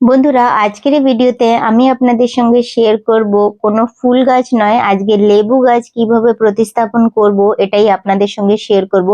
বন্ধুরা আজকের এই ভিডিওতে আমি আপনাদের সঙ্গে শেয়ার করব কোনো ফুল গাছ নয় আজকে লেবু গাছ কীভাবে প্রতিস্থাপন করব এটাই আপনাদের সঙ্গে শেয়ার করব।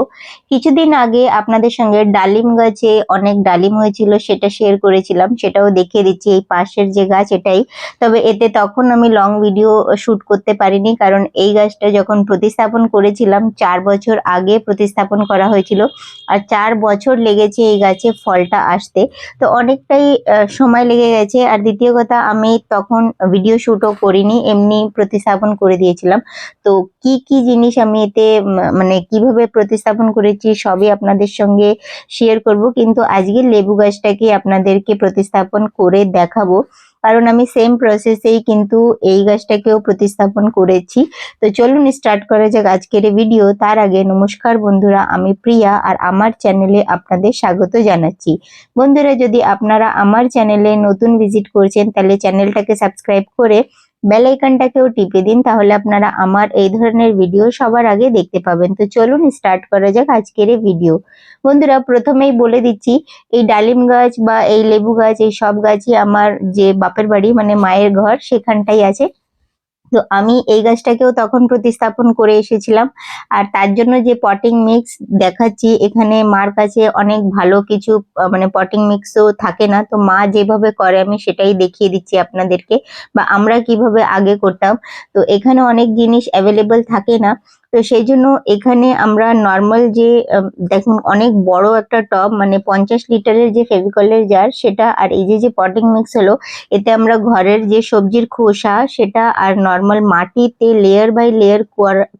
কিছুদিন আগে আপনাদের সঙ্গে ডালিম গাছে অনেক ডালিম হয়েছিল সেটা শেয়ার করেছিলাম সেটাও দেখিয়ে দিচ্ছি এই পাশের যে গাছ এটাই। তবে এতে তখন আমি লং ভিডিও শুট করতে পারিনি কারণ এই গাছটা যখন প্রতিস্থাপন করেছিলাম চার বছর আগে প্রতিস্থাপন করা হয়েছিল আর চার বছর লেগেছে এই গাছে ফলটা আসতে। তো অনেকটাই আহ, সময় লেগে গেছে। আর দ্বিতীয় কথা, আমি তখন ভিডিও শ্যুটও করিনি, এমনি প্রতিস্থাপন করে দিয়েছিলাম। তো কি কি জিনিস আমি এতে মানে কীভাবে প্রতিস্থাপন করেছি সবই আপনাদের সঙ্গে শেয়ার করব। কিন্তু আজকে লেবু গাছটাকে আপনাদেরকে প্রতিস্থাপন করে দেখাবো। কারণ আমি সেম প্রসেসেই কিন্তু এই গাছটাকেও প্রতিস্থাপন করেছি। তো চলুন স্টার্ট করা যাক আজকের ভিডিও তার আগে নমস্কার বন্ধুরা, আমি প্রিয়া আর আমার চ্যানেলে আপনাদের স্বাগত জানাচ্ছি। বন্ধুরা, যদি আপনারা আমার চ্যানেলে নতুন ভিজিট করছেন, তাহলে চ্যানেলটাকে সাবস্ক্রাইব করে বেল টিপে দিন, তাহলে আপনারা আমার এই ধরনের ভিডিও সবার আগে দেখতে পাবেন। তো চলুন স্টার্ট করা যাক আজকের এই ভিডিও বন্ধুরা, প্রথমেই বলে দিচ্ছি, এই ডালিম গাছ বা এই লেবু গাছ, এই সব গাছই আমার যে বাপের বাড়ি মানে মায়ের ঘর, সেখানটাই আছে। তো আমি এই গাছটাকেও তখন প্রতিস্থাপন করে এসেছিলাম। আর তার জন্য যে পটিং মিক্স দেখাচ্ছি, এখানে মার কাছে অনেক ভালো কিছু মানে পটিং মিক্সও থাকে না। তো মা যেভাবে করে, আমি সেটাই দেখিয়ে দিচ্ছি আপনাদেরকে। বা আমরা কীভাবে আগে করতাম। তো এখানে অনেক জিনিস অ্যাভেলেবল থাকে না। তো সেই জন্য এখানে আমরা নর্মাল যে দেখুন অনেক বড় একটা টব মানে পঞ্চাশ লিটারের যে ফেভিকলের জার সেটা আর এই যে যে পটিং মিক্স হলো, এতে আমরা ঘরের যে সবজির খোসা, সেটা আর নর্মাল মাটিতে লেয়ার বাই লেয়ার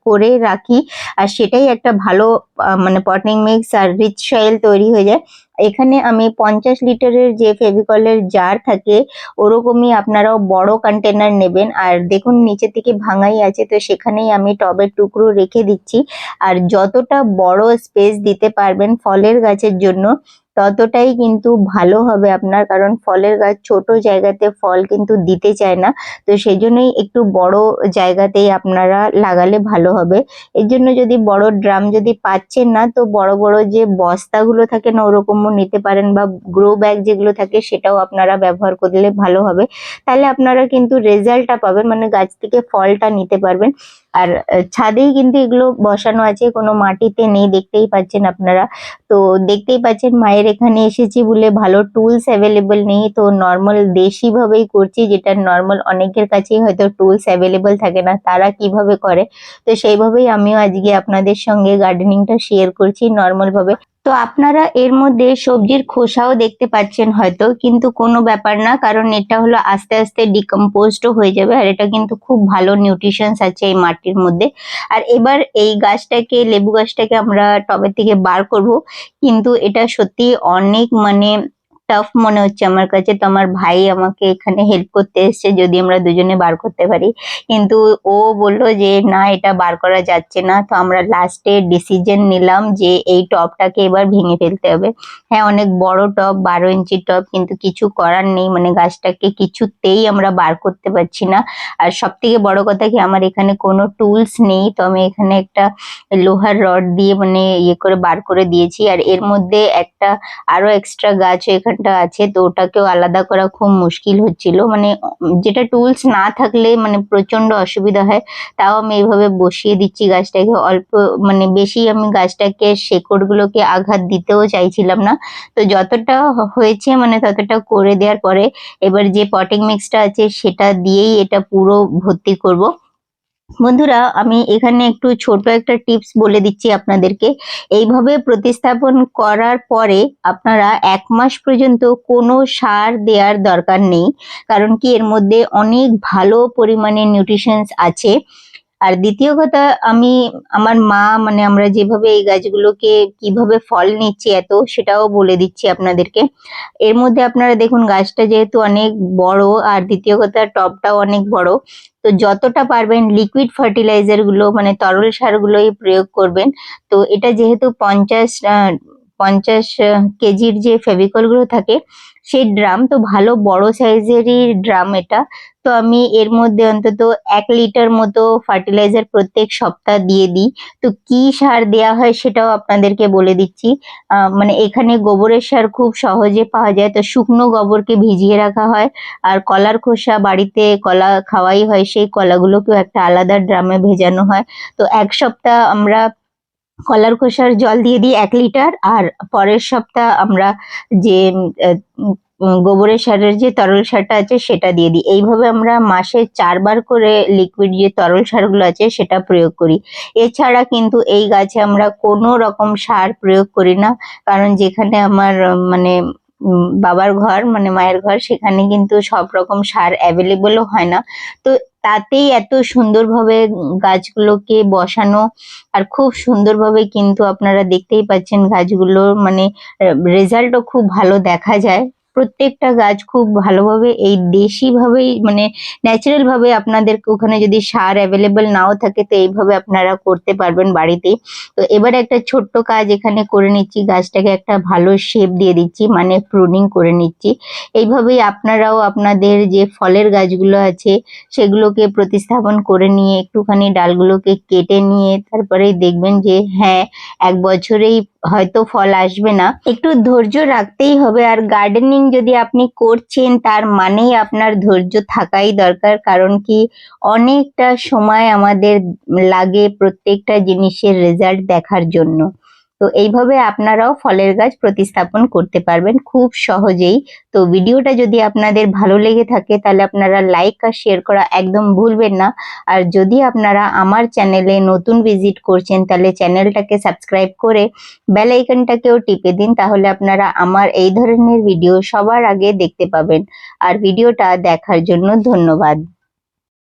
করে রাখি। আর সেটাই একটা ভালো মানে পটিং মিক্স আর রিচ সয়েল তৈরি হয়ে যায়। এখানে আমি পঞ্চাশ লিটারের যে ফেভিকলের জার থাকে, ওরকমই আপনারাও বড় কন্টেনার নেবেন। আর দেখুন নিচে থেকে ভাঙাই আছে, তো সেখানেই আমি টবের টুকরো রেখে দিচ্ছি। আর যতটা বড় স্পেস দিতে পারবেন ফলের গাছের জন্য ততটাই কিন্তু ভালো হবে আপনার, কারণ ফলের গাছ ছোট জায়গাতে ফল কিন্তু দিতে চায় না। তো সেই জন্যই একটু বড় জায়গাতেই আপনারা লাগালে ভালো হবে। এর জন্য যদি বড় ড্রাম যদি পাচ্ছেন না, তো বড় বড় যে বস্তাগুলো থাকে না, ওরকমও নিতে পারেন বা গ্রো ব্যাগ যেগুলো থাকে, সেটাও আপনারা ব্যবহার করলে ভালো হবে। তাহলে আপনারা কিন্তু রেজাল্টটা পাবেন মানে গাছ থেকে ফলটা নিতে পারবেন। আর ছাদেই কিন্তু এগুলো বসানো আছে, কোনো মাটিতে নেই, দেখতেই পাচ্ছেন আপনারা। তো দেখতেই পাচ্ছেন মায়ের এখানে এসেছি বলে ভালো টুলস অ্যাভেলেবেল নেই, তো নর্মাল দেশিভাবেই করছি, যেটা নর্মাল অনেকের কাছেই হয়তো টুলস অ্যাভেলেবল থাকে না, তারা কীভাবে করে? তো সেইভাবেই আমিও আজকে আপনাদের সঙ্গে গার্ডেনিংটা শেয়ার করছি নর্মাল ভাবে। তো আপনারা এর মধ্যে সবজির খোসাও দেখতে পাচ্ছেন হয়তো, কিন্তু কোনো ব্যাপার না, কারণ এটা হলো আস্তে আস্তে ডিকম্পোজডও হয়ে যাবে, আর এটা কিন্তু খুব ভালো নিউট্রিশনস আছে এই মাটির মধ্যে। আর এবার এই গাছটাকে, লেবু গাছটাকে আমরা টবে থেকে বার করব, কিন্তু এটা সত্যি অনেক মানে টাফ মনে হচ্ছে আমার কাছে। তো আমার ভাই আমাকে এখানে হেল্প করতে এসেছে যদি আমরা দুজনে বার করতে পারি। কিন্তু ও বলল যে, না, এটা বার করা যাচ্ছে না। তো আমরা লাস্টে ডিসিশন নিলাম যে, এই টবটাকে এবার ভেঙে ফেলতে হবে। হ্যাঁ অনেক বড় টব বারো ইঞ্চি টব কিন্তু কিছু করার নেই। মানে গাছটাকে কিছুতেই আমরা বার করতে পারছি না। আর সব থেকে বড় কথা কি, আমার এখানে কোনো টুলস নেই। তো আমি এখানে একটা লোহার রড দিয়ে মানে ইয়ে করে বার করে দিয়েছি। আর এর মধ্যে একটা আরও এক্সট্রা গাছ এখানটা আছে, তো ওটাকেও আলাদা করা খুব মুশকিল হচ্ছিল। মানে যেটা টুলস না থাকলে মানে প্রচণ্ড অসুবিধা হয়, তাও আমি এইভাবে বসিয়ে দিচ্ছি গাছটাকে। অল্প মানে বেশি আমি গাছটাকে শেকড় গুলোকে আঘাত দিতেও চাইছিলাম না। তো যতটা হয়েছে মানে ততটা করে দেওয়ার পরে এবার যে পটিং মিক্সটা আছে সেটা দিয়েই এটা পুরো ভর্তি করব। বন্ধুরা, আমি এখানে একটু ছোট একটা টিপস বলে দিচ্ছি আপনাদেরকে। এইভাবে প্রতিস্থাপন করার পরে আপনারা এক মাস পর্যন্ত কোনো সার দেওয়ার দরকার নেই। কারণ কি, এর মধ্যে অনেক ভালো পরিমাণে নিউট্রিশনস আছে। আর দ্বিতীয় কথা, আমি, আমার মা মানে আমরা যেভাবে এই গাছগুলোকে কীভাবে ফল নিচ্ছি এত, সেটাও বলে দিচ্ছি আপনাদেরকে। এর মধ্যে আপনারা দেখুন, গাছটা যেহেতু অনেক বড়, আর দ্বিতীয় কথা টবটাও অনেক বড়, তো যতটা পারবেন লিকুইড ফার্টিলাইজারগুলো মানে তরল সারগুলোই প্রয়োগ করবেন। তো এটা যেহেতু পঞ্চাশ পঞ্চাশ কেজির যে ফেভিকলগুলো থাকে সেই ড্রাম তো ভালো বড় সাইজেরই ড্রাম এটা। তো আমি এর মধ্যে অন্তত এক লিটার মতো ফার্টিলাইজার প্রত্যেক সপ্তাহ দিয়ে দিই। তো কি সার দেয়া হয় সেটাও আপনাদেরকে বলে দিচ্ছি। মানে এখানে গোবরের সার খুব সহজে পাওয়া যায়। তো শুকনো গোবরকে ভিজিয়ে রাখা হয়। আর কলার খোসা বাড়িতে কলা খাওয়াই হয়, সেই কলাগুলোকেও একটা আলাদা ড্রামে ভেজানো হয়। তো এক সপ্তাহ আমরা কলার খোসার জল দিয়ে দিই এক লিটার, আর পরের সপ্তাহ আমরা যে গোবরের সারের যে তরল সারটা আছে সেটা দিয়ে দিই। এইভাবে আমরা মাসে চারবার করে লিকুইড যে তরল সারগুলো আছে সেটা প্রয়োগ করি। এছাড়া কিন্তু এই গাছে আমরা কোনো রকম সার প্রয়োগ করি না, কারণ যেখানে আমার মানে বাবার ঘর মানে মায়ের ঘর, সেখানে কিন্তু সব রকম সার অ্যাভেলেবলও হয় না। তো তাতেই এত সুন্দরভাবে গাছগুলোকে বসানো আর খুব সুন্দরভাবে কিন্তু আপনারা দেখতেই পাচ্ছেন গাছগুলোর মানে রেজাল্টও খুব ভালো দেখা যায়। প্রত্যেকটা গাছ খুব ভালোভাবে এই দেশি ভাবেই মানে ন্যাচারাল ভাবে আপনাদের ওখানে যদি সার অ্যাভেলেবেল নাও থাকে, তো এইভাবে আপনারা করতে পারবেন বাড়িতেই তো এবার একটা ছোট্ট কাজ এখানে করে নিচ্ছি, গাছটাকে একটা ভালো শেপ দিয়ে দিচ্ছি মানে প্রুনিং করে নিচ্ছি। এইভাবেই আপনারাও আপনাদের যে ফলের গাছগুলো আছে, সেগুলোকে প্রতিস্থাপন করে নিয়ে একটুখানি ডালগুলোকে কেটে নিয়ে তারপরে দেখবেন যে হ্যাঁ এক বছরেই হয়তো ফল আসবে না। একটু ধৈর্য রাখতেই হবে আর গার্ডেনিং যদি আপনি করছেন, তার মানেই আপনার ধৈর্য থাকাই দরকার। কারণ কি, অনেকটা সময় আমাদের লাগে প্রত্যেকটা জিনিসের রেজাল্ট দেখার জন্য। তো এইভাবে আপনারাও ফলের গাছ প্রতিস্থাপন করতে পারবেন খুব সহজেই। তো ভিডিওটা যদি আপনাদের ভালো লেগে থাকে তাহলে আপনারা লাইক আর শেয়ার করা একদম ভুলবেন না। আর যদি আপনারা আমার চ্যানেলে নতুন ভিজিট করছেন তাহলে চ্যানেলটাকে সাবস্ক্রাইব করে বেল আইকনটাকেও টিপে দিন তাহলে আপনারা আমার এই ধরনের ভিডিও সবার আগে দেখতে পাবেন। আর ভিডিওটা দেখার জন্য ধন্যবাদ।